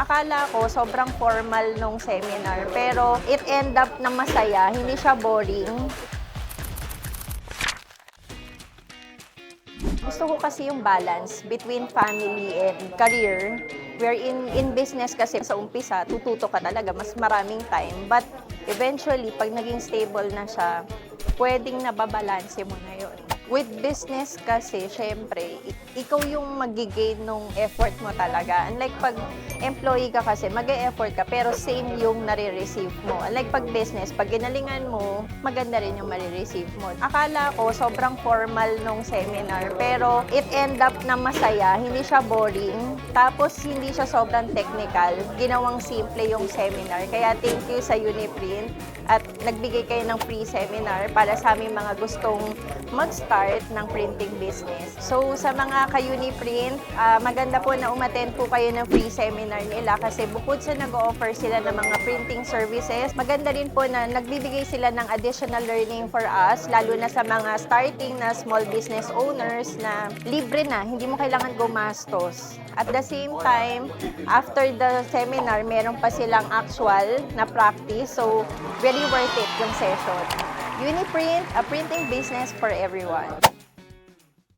Akala ko sobrang formal nung seminar, pero it end up na masaya, hindi siya boring. Gusto ko kasi yung balance between family and career. Where in, in business kasi sa umpisa, tututo ka talaga, mas maraming time. But eventually, pag naging stable na siya, pwedeng nababalanse mo na yun. With business kasi, syempre, ikaw yung magigain nung effort mo talaga. Unlike pag employee ka kasi, mag effort ka, pero same yung nare-receive mo. Unlike pag business, pag ginalingan mo, maganda rin yung marireceive mo. Akala ko sobrang formal nung seminar, pero it end up na masaya, hindi siya boring. Tapos hindi siya sobrang technical, ginawang simple yung seminar. Kaya thank you sa Uniprint at nagbigay kayo ng free seminar para sa aming mga gustong mag-start ng printing business. So sa mga ka-Uniprint, ah, maganda po na umattend po kayo ng free seminar nila kasi bukod sa nag-offer sila ng mga printing services, maganda rin po na nagbibigay sila ng additional learning for us, lalo na sa mga starting na small business owners na libre na, hindi mo kailangan gumastos. At the same time, after the seminar, meron pa silang actual na practice. So, very worth it yung session. Uniprint, a printing business for everyone.